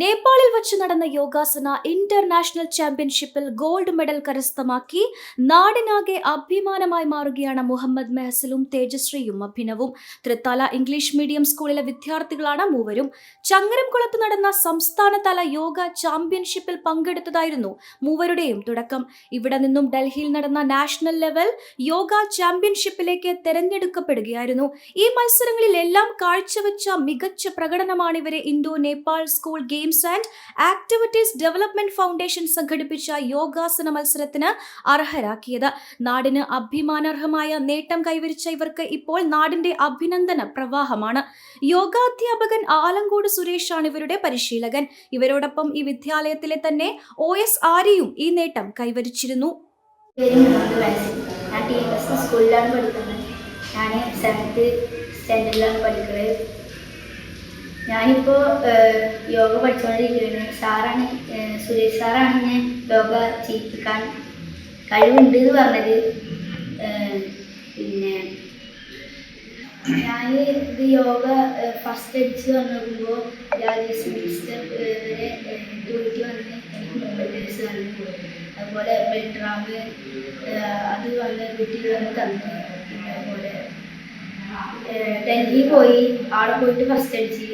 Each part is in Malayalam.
നേപ്പാളിൽ വച്ച് നടന്ന യോഗാസന ഇന്റർനാഷണൽ ചാമ്പ്യൻഷിപ്പിൽ ഗോൾഡ് മെഡൽ കരസ്ഥമാക്കി നാടിനാകെ അഭിമാനമായി മാറുകയാണ് മുഹമ്മദ് മെഹസലും തേജശ്രീയും അഭിനവും. തൃത്താല ഇംഗ്ലീഷ് മീഡിയം സ്കൂളിലെ വിദ്യാർത്ഥികളാണ് മൂവരും. ചങ്ങരംകുളത്ത് നടന്ന സംസ്ഥാനതല യോഗ ചാമ്പ്യൻഷിപ്പിൽ പങ്കെടുത്തതായിരുന്നു മൂവരുടെയും തുടക്കം. ഇവിടെ നിന്നും ഡൽഹിയിൽ നടന്ന നാഷണൽ ലെവൽ യോഗ ചാമ്പ്യൻഷിപ്പിലേക്ക് തെരഞ്ഞെടുക്കപ്പെടുകയായിരുന്നു. ഈ മത്സരങ്ങളിലെല്ലാം കാഴ്ചവെച്ച മികച്ച പ്രകടനമാണ് ഇവരെ Indo Nepal school games and activities development foundation സംഘടിപ്പിച്ച യോഗാസന മത്സരത്തിന് അർഹരാക്കിയത്. നാടിന് അഭിമാനാർഹമായ നേട്ടം കൈവരിച്ച ഇവർക്ക് ഇപ്പോൾ നാടിന്റെ അഭിനന്ദന പ്രവാഹമാണ്. യോഗാധ്യാപകൻ ആലങ്കോട് സുരേഷാണ് ഇവരുടെ പരിശീലകൻ. ഇവരോടൊപ്പം ഈ വിദ്യാലയത്തിലെ തന്നെ ഒ എസ് ആര്യയും ഈ നേട്ടം കൈവരിച്ചിരുന്നു. ഞാൻ സ്കൂളിലാണ് പഠിക്കുന്നത്. ഞാൻ സെവൻത്ത് സ്റ്റാൻഡേർഡിലാണ് പഠിക്കുന്നത്. ഞാനിപ്പോൾ യോഗ പഠിച്ചുകൊണ്ടിരിക്കുകയാണ് സാറാണ് സുരേഷ് സാറാണ് ഞാൻ യോഗ ചെയ്യിപ്പിക്കാൻ കഴിവുണ്ട് എന്ന് പറഞ്ഞത് പിന്നെ ഞാൻ ഇത് യോഗ ഫസ്റ്റ് അടിച്ച് വന്നപ്പോ രാജേഷ് മിനിസ്റ്റർ വരെ തോറ്റി വന്ന് എനിക്ക് മെമ്പേഴ്സ് തന്നു അതുപോലെ ബെൽട്രാമ് അത് വന്ന് വീട്ടിൽ വന്ന് തന്നു. ഡൽഹി പോയി അവിടെ പോയിട്ട് ഫസ്റ്റ് അടിച്ച്.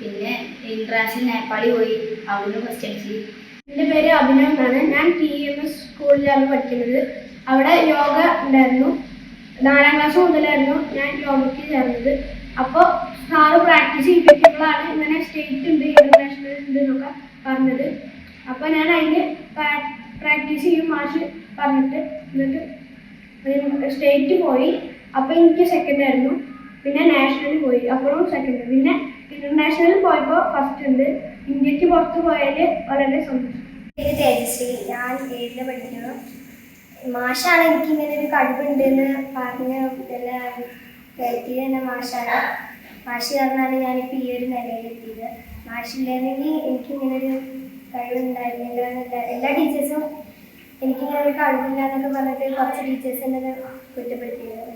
പിന്നെ ഇന്റർനാഷണൽ നേപ്പാളി പോയി അവിടെ ഫസ്റ്റ് അടിച്ച്. എന്റെ പേര് അഭിനവ് എന്നാണ്. ഞാൻ ടി എം എസ് സ്കൂളിലാണ് പഠിക്കുന്നത്. അവിടെ യോഗ ഉണ്ടായിരുന്നു. നാലാം ക്ലാസ് മുതലായിരുന്നു ഞാൻ യോഗയ്ക്ക് ചേർന്നത്. അപ്പോൾ സാറ് പ്രാക്ടീസ് ചെയ്തിട്ടുള്ളതാണ്. ഇങ്ങനെ സ്റ്റേറ്റ് ഉണ്ട് ഇന്റർനാഷണൽ ഉണ്ട് എന്നൊക്കെ പറഞ്ഞത്. അപ്പോൾ ഞാൻ അതിന് പ്രാക്ടീസ് ചെയ്യും മാഷ് പറഞ്ഞിട്ട്. എന്നിട്ട് സ്റ്റേറ്റ് പോയി. അപ്പോൾ എനിക്ക് സെക്കൻഡ് ആയിരുന്നു. പിന്നെ നാഷണലിൽ പോയി. അപ്പോഴും സെക്കൻഡ് പിന്നെ ഇന്റർനാഷണലിൽ പോയപ്പോൾ ഫസ്റ്റ് ഉണ്ട്. ഇന്ത്യയ്ക്ക് പുറത്ത് പോയാൽ വളരെ സന്തോഷം. പേര് ഞാൻ ഏഴിൽ പഠിക്കുന്നു. മാഷാണ് എനിക്ക് ഇങ്ങനെ ഒരു കഴിവുണ്ടെന്ന് പറഞ്ഞ് ഇതെല്ലാം കയറ്റിയത് തന്നെ മാഷാണ്. മാഷ് കാരണമാണ് ഞാനിപ്പോൾ ഈ ഒരു നിലയിലെത്തിയത്. മാഷില്ലായിരുന്നെങ്കിൽ എനിക്കിങ്ങനെ ഒരു കഴിവുണ്ടായിരുന്നില്ല എല്ലാ ടീച്ചേഴ്സും എനിക്കിങ്ങനെ ഒരു കഴിവില്ല എന്നൊക്കെ പറഞ്ഞിട്ട് കുറച്ച് ടീച്ചേഴ്സ് എന്നെ കുറ്റപ്പെടുത്തിയത്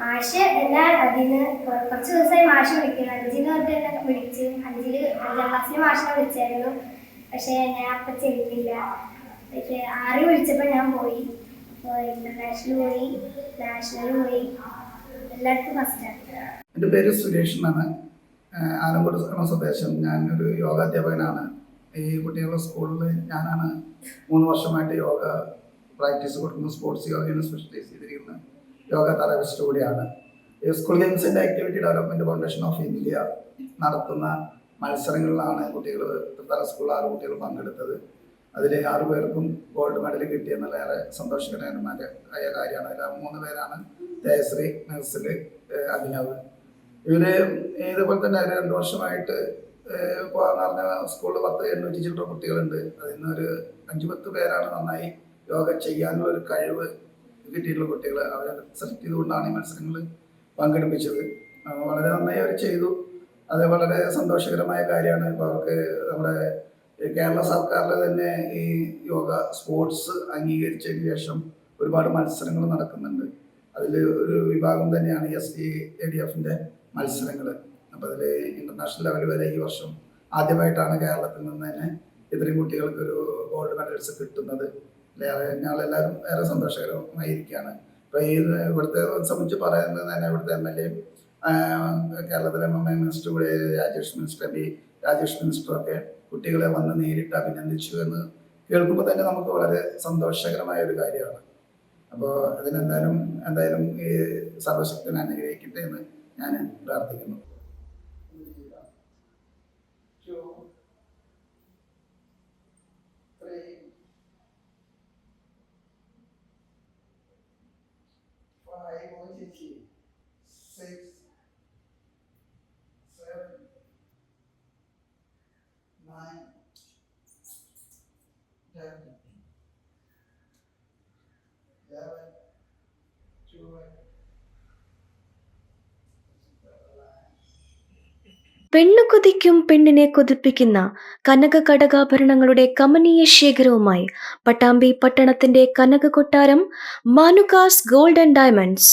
മാഷ് എന്നെ അതിന് കുറച്ച് ദിവസമായി മാഷ് വിളിക്കുന്നു. അഞ്ചിന് തൊട്ട് എന്നെ വിളിച്ചു. അഞ്ചിൽ അഞ്ചാം ക്ലാസ്സിൽ മാഷിനെ വിളിച്ചായിരുന്നു. പക്ഷേ ഞാൻ അപ്പം ചെയ്തില്ല പക്ഷേ ആറി വിളിച്ചപ്പോൾ ഞാൻ പോയി. ഇന്റർനാഷണൽ പോയി നാഷണൽ പോയി. എല്ലായിടത്തും ഫസ്റ്റാണ് എന്റെ പേര് സുരേഷ് എന്നാണ്. ആലങ്കോട് സ്വദേശം. ഞാൻ ഒരു യോഗാധ്യാപകനാണ് ഈ കുട്ടികളുടെ സ്കൂളിൽ ഞാനാണ് മൂന്ന് വർഷമായിട്ട് യോഗ പ്രാക്ടീസ് കൊടുക്കുന്ന. സ്പോർട്സ് യോഗയാണ് സ്പെഷ്യലൈസ് ചെയ്തിരിക്കുന്നത്. യോഗ തെറാപ്പിസ്റ്റ് കൂടിയാണ് school and activity development foundation of India നടത്തുന്ന മത്സരങ്ങളിലാണ് കുട്ടികൾ തല സ്കൂൾ ആറ് കുട്ടികൾ പങ്കെടുത്തത്. അതിൽ ആറു പേർക്കും ഗോൾഡ് മെഡൽ കിട്ടിയെന്നുള്ള ഏറെ സന്തോഷകരമായ ആയ കാര്യമാണ്. അതിൽ മൂന്ന് പേരാണ് ജയശ്രീ നഴ്സിൽ അഭിനവ്. ഇവർ ഇതുപോലെ തന്നെ ഒരു രണ്ട് വർഷമായിട്ട് പറഞ്ഞ സ്കൂളിൽ പത്ത് എണ്ണൂറ്റി ചില്ലറ കുട്ടികളുണ്ട്. അതിൽ നിന്ന് ഒരു അഞ്ചു പത്ത് പേരാണ് നന്നായി യോഗ ചെയ്യാനുള്ള ഒരു കഴിവ് കിട്ടിയിട്ടുള്ള കുട്ടികൾ അവരെ സെലക്ട് ചെയ്തുകൊണ്ടാണ് ഈ മത്സരങ്ങൾ പങ്കെടുപ്പിച്ചത്. വളരെ നന്നായി അവർ ചെയ്തു. അത് വളരെ സന്തോഷകരമായ കാര്യമാണ്. ഇപ്പോൾ അവർക്ക് നമ്മുടെ കേരള സർക്കാരിൽ തന്നെ ഈ യോഗ സ്പോർട്സ് അംഗീകരിച്ചതിന് ശേഷം ഒരുപാട് മത്സരങ്ങൾ നടക്കുന്നുണ്ട്. അതിൽ ഒരു വിഭാഗം തന്നെയാണ് എസ് ഡി എ ഡി എഫിന്റെ മത്സരങ്ങൾ അപ്പോൾ അതിൽ ഇന്റർനാഷണൽ ലെവൽ വരെ ഈ വർഷം ആദ്യമായിട്ടാണ് കേരളത്തിൽ നിന്ന് തന്നെ ഇത്രയും കുട്ടികൾക്ക് ഒരു ഗോൾഡ് മെഡൽസ് കിട്ടുന്നത്. ഏറെ ഞങ്ങളെല്ലാവരും ഏറെ സന്തോഷകരമായിരിക്കുകയാണ് ഇപ്പോൾ ഈ ഇവിടുത്തെ സംബന്ധിച്ച് പറയുന്നത് തന്നെ ഇവിടുത്തെ എം എൽ എയും കേരളത്തിലെ മിനിസ്റ്റർ കൂടെ രാജേഷ് മിനിസ്റ്റർ പി രാജേഷ് മിനിസ്റ്ററൊക്കെ കുട്ടികളെ വന്ന് നേരിട്ട് അഭിനന്ദിച്ചു എന്ന് കേൾക്കുമ്പോൾ തന്നെ നമുക്ക് വളരെ സന്തോഷകരമായ ഒരു കാര്യമാണ്. അപ്പോൾ അതിനെന്തായാലും എന്തായാലും ഈ സർവശക്തനെ അനുഗ്രഹിക്കട്ടെ എന്ന് ഞാൻ പ്രാർത്ഥിക്കുന്നു. Six, seven, nine, ten, eleven, twelve, പെണ്ണു കൊതിക്കും പെണ്ണിനെ കൊതിപ്പിക്കുന്ന കനക കടകാഭരണങ്ങളുടെ കമനീയ ശേഖരവുമായി പട്ടാമ്പി പട്ടണത്തിന്റെ കനക കൊട്ടാരം Manukas gold and diamonds